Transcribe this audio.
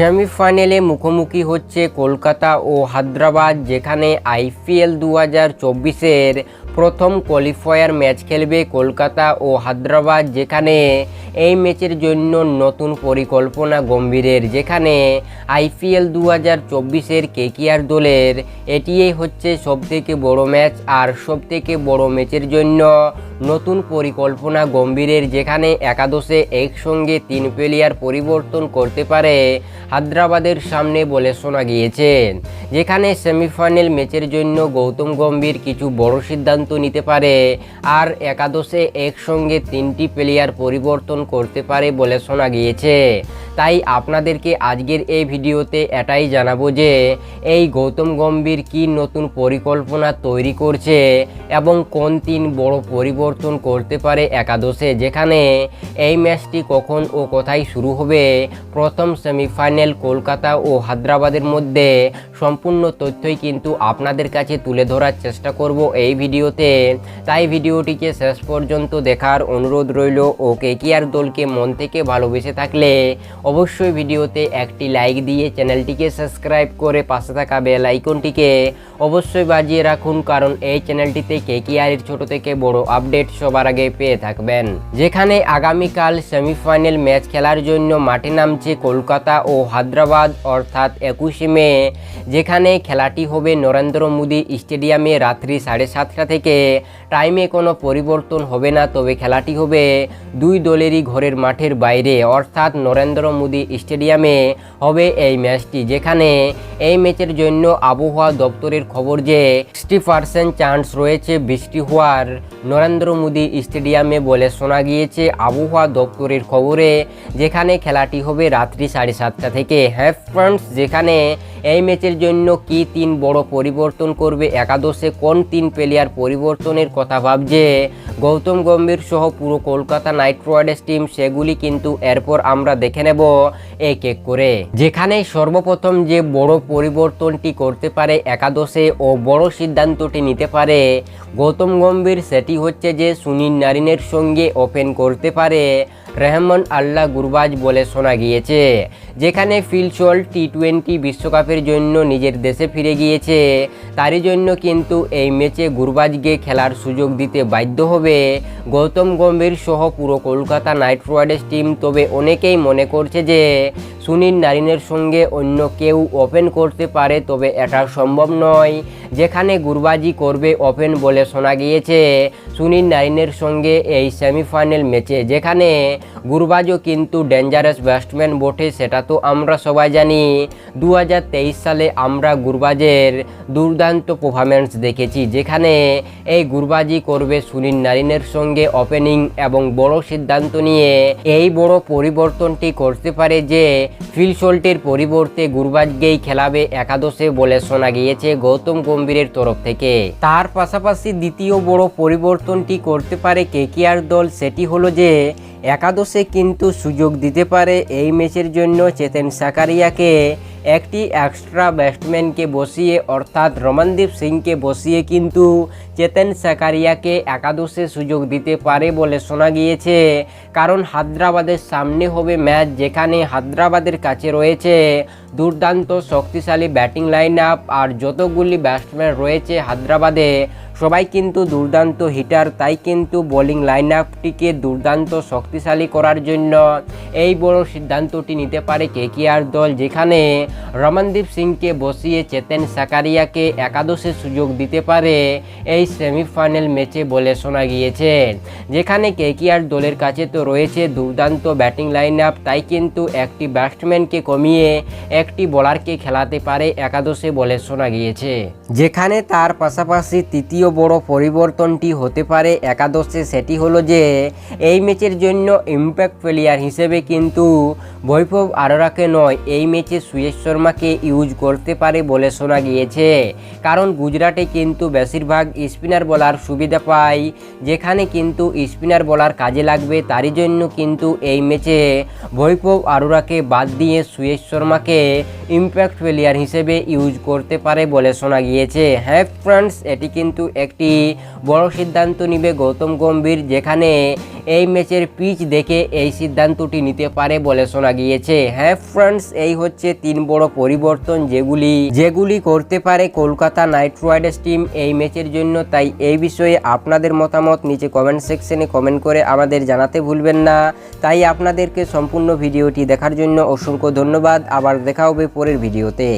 সেমিফাইনালে মুখোমুখি হচ্ছে কলকাতা ও হায়দ্রাবাদ যেখানে আইপিএল দু হাজার চব্বিশের প্রথম কোয়ালিফায়ার ম্যাচ খেলবে কলকাতা ও হায়দ্রাবাদ, যেখানে এই ম্যাচের জন্য নতুন পরিকল্পনা গম্ভীরের, যেখানে আইপিএল দু হাজার চব্বিশের কেকিআর দলের, এটিই হচ্ছে সবথেকে বড় ম্যাচ আর সবথেকে বড় ম্যাচের জন্য নতুন পরিকল্পনা গম্ভীরের, যেখানে একাদশে একসঙ্গে তিন প্লেয়ার পরিবর্তন করতে পারে হায়দ্রাবাদের সামনে বলে শোনা গিয়েছে। যেখানে সেমিফাইনাল ম্যাচের জন্য গৌতম গম্ভীর কিছু বড় সিদ্ধান্ত নিতে পারে। আর একাদশে একসঙ্গে তিনটি প্লেয়ার পরিবর্তন করতে পারে বলে শোনা গিয়েছে। তাই আপনাদেরকে আজকের এই ভিডিওতে এটাই জানাব যে, এই গৌতম গম্ভীর কি নতুন পরিকল্পনা তৈরি করছে এবং কোন তিন বড় পরিবর্তন করতে পারে একাদশে, যেখানে এই ম্যাচটি কখন ও কোথায় শুরু হবে? প্রথম সেমিফাইনাল কলকাতা ও হায়দ্রাবাদের মধ্যে সম্পূর্ণ তথ্যই কিন্তু আপনাদের কাছে তুলে ধরার চেষ্টা করব এই ভিডিওতে। তাই ভিডিওটিকে শেষ পর্যন্ত দেখার অনুরোধ রইল ও কেকিআর দলকে মন থেকে ভালোবেসে থাকলে অবশ্যই ভিডিওতে একটি লাইক দিয়ে চ্যানেলটিকে সাবস্ক্রাইব করে পাশে থাকা বেল আইকনটিকে অবশ্যই বাজিয়ে রাখুন কারণ এই চ্যানেলটিতে কেকিআরের ছোট থেকে বড় আপডেট সবার আগে পেয়ে থাকবেন। যেখানে আগামীকাল সেমিফাইনাল ম্যাচ খেলার জন্য মাঠে নামছে কলকাতা ও হায়দ্রাবাদ, অর্থাৎ একুশে মে। যেখানে খেলাটি হবে নরেন্দ্র মোদী স্টেডিয়ামে রাত্রি সাড়ে সাতটা থেকে। টাইমে কোনো পরিবর্তন হবে না, তবে খেলাটি হবে দুই দলেরই ঘরের মাঠের বাইরে। অর্থাৎ নরেন্দ্র মোদী স্টেডিয়ামে হবে এই ম্যাচটি, যেখানে এই ম্যাচের জন্য আবহাওয়া দপ্তরের খবর যে সিক্সটি পার্সেন্ট চান্স রয়েছে বৃষ্টি হওয়ার নরেন্দ্র মোদী স্টেডিয়ামে বলে শোনা গিয়েছে আবহাওয়া দপ্তরের খবরে, যেখানে খেলাটি হবে রাত্রি সাড়ে সাতটা থেকে। হ্যাঁ ফ্রেন্ডস, যেখানে এই ম্যাচের জন্য কি তিন বড় পরিবর্তন করবে একাদশে? কোন তিন প্লেয়ার পরিবর্তনের কথা ভাবছে? গৌতম গম্ভীর সহ পুরো কলকাতা নাইট রাইডার্স টিম সেগুলি কিন্তু এরপর আমরা দেখে নেব এক এক করে। যেখানে সর্বপ্রথম যে বড় পরিবর্তনটি করতে পারে একাদশে ও বড় সিদ্ধান্তটি নিতে পারে গৌতম গম্ভীর, সেটি হচ্ছে যে সুনীল নারিনের সঙ্গে ওপেন করতে পারে রেহমান আল্লাহ গুরবাজ বলে শোনা গিয়েছে, যেখানে ফিলচল টি টোয়েন্টি বিশ্বকাপের জন্য নিজের দেশে ফিরে গিয়েছে। তারই জন্য কিন্তু এই ম্যাচে গুরবাজকে খেলার সুযোগ দিতে বাধ্য হবে। গৌতম গম্ভীর সহ পুরো কলকাতা নাইট রাইডার্স টিম, তবে অনেকেই মনে করছে যে সুনীল নারিনের সঙ্গে অন্য কেউ ওপেন করতে পারে, তবে এটা সম্ভব নয়। যেখানে গুরবাজি করবে ওপেন বলে শোনা গিয়েছে, সুনীল নারিনের সঙ্গে এই সেমিফাইনাল ম্যাচে। যেখানে গুরবাজও কিন্তু ডেঞ্জারাস ব্যাটসম্যান বটে, সেটা তো আমরা সবাই জানি। দু হাজার তেইশ সালে আমরা গুরবাজের দুর্দান্ত পারফরমেন্স দেখেছি, যেখানে এই গুরবাজি করবে সুনীল নারিনের সঙ্গে ওপেনিং এবং বড় সিদ্ধান্ত নিয়ে। এই বড় পরিবর্তনটি করতে পারে যে ফিল শোল্টের পরিবর্তে গুরবাজকেই খেলাবে একাদশে বলে শোনা গিয়েছে গৌতম গম্ভীরের তরফ থেকে। তার পাশাপাশি দ্বিতীয় বড় পরিবর্তনটি করতে পারে কেকিআর দল, সেটি হলো যে একাদশে কিন্তু সুযোগ দিতে পারে এই ম্যাচের জন্য চেতেন সাকারিয়াকে। একটি এক্সট্রা ব্যাটসম্যানকে বসিয়ে, অর্থাৎ রমনদীপ সিংকে বসিয়ে কিন্তু চেতেন সাকারিয়াকে একাদশে সুযোগ দিতে পারে বলে শোনা গিয়েছে। কারণ হায়দ্রাবাদের সামনে হবে ম্যাচ যেখানে হায়দ্রাবাদের কাছে রয়েছে দুর্দান্ত শক্তিশালী ব্যাটিং লাইন আপ আর যতগুলি ব্যাটসম্যান রয়েছে হায়দ্রাবাদে সবাই কিন্তু দুর্দান্ত হিটার তাই কিন্তু বোলিং লাইন আপটিকে দুর্দান্ত শক্তিশালী করার জন্য এই বড় সিদ্ধান্তটি নিতে পারে কেকিআর দল, যেখানে রমনদীপ সিংকে বসিয়ে চেতেন সাকারিয়াকে একাদশে সুযোগ দিতে পারে এই সেমিফাইনাল ম্যাচে বলে শোনা গিয়েছে। যেখানে কেকিআর দলের কাছে তো রয়েছে দুর্দান্ত ব্যাটিং লাইন আপ তাই কিন্তু একটি ব্যাটসম্যানকে কমিয়ে একটি বোলারকে খেলাতে পারে একাদশে বলে শোনা গিয়েছে। যেখানে তার পাশাপাশি তৃতীয় বড় পরিবর্তনটি হতে পারে একাদশে, সেটি হলো যে এই ম্যাচের জন্য ইম্প্যাক্ট প্লেয়ার হিসেবে কিন্তু বৈভব আরোরাকে নয়, এই ম্যাচে সুয়েশ শর্মাকে ইউজ করতে পারে বলে শোনা গিয়েছে। কারণ গুজরাটে কিন্তু বেশিরভাগ স্পিনার বলার সুবিধা পায়, যেখানে কিন্তু স্পিনার বলার কাজে লাগবে, তারই জন্য কিন্তু এই ম্যাচে বৈভব আরোরাকে বাদ দিয়ে সুয়েশ শর্মাকে ইম্প্যাক্ট প্লেয়ার হিসেবে ইউজ করতে পারে বলে শোনা গিয়েছে। হ্যাঁ ফ্রেন্ডস এটি কিন্তু একটি বড় সিদ্ধান্ত নিবে গৌতম গম্ভীর, যেখানে এই ম্যাচের পিচ দেখে এই সিদ্ধান্তটি নিতে পারে বলে শোনা গিয়েছে। হ্যাঁ ফ্রেন্ডস, এই হচ্ছে তিন বড় পরিবর্তন যেগুলি যেগুলি করতে পারে কলকাতা নাইট রাইডার্স টিম এই ম্যাচের জন্য। তাই এই বিষয়ে আপনাদের মতামত নিচে কমেন্ট সেকশনে কমেন্ট করে আমাদের জানাতে ভুলবেন না। তাই আপনাদেরকে সম্পূর্ণ ভিডিওটি দেখার জন্য অসংখ্য ধন্যবাদ। আবার দেখা হবে পরের ভিডিওতে।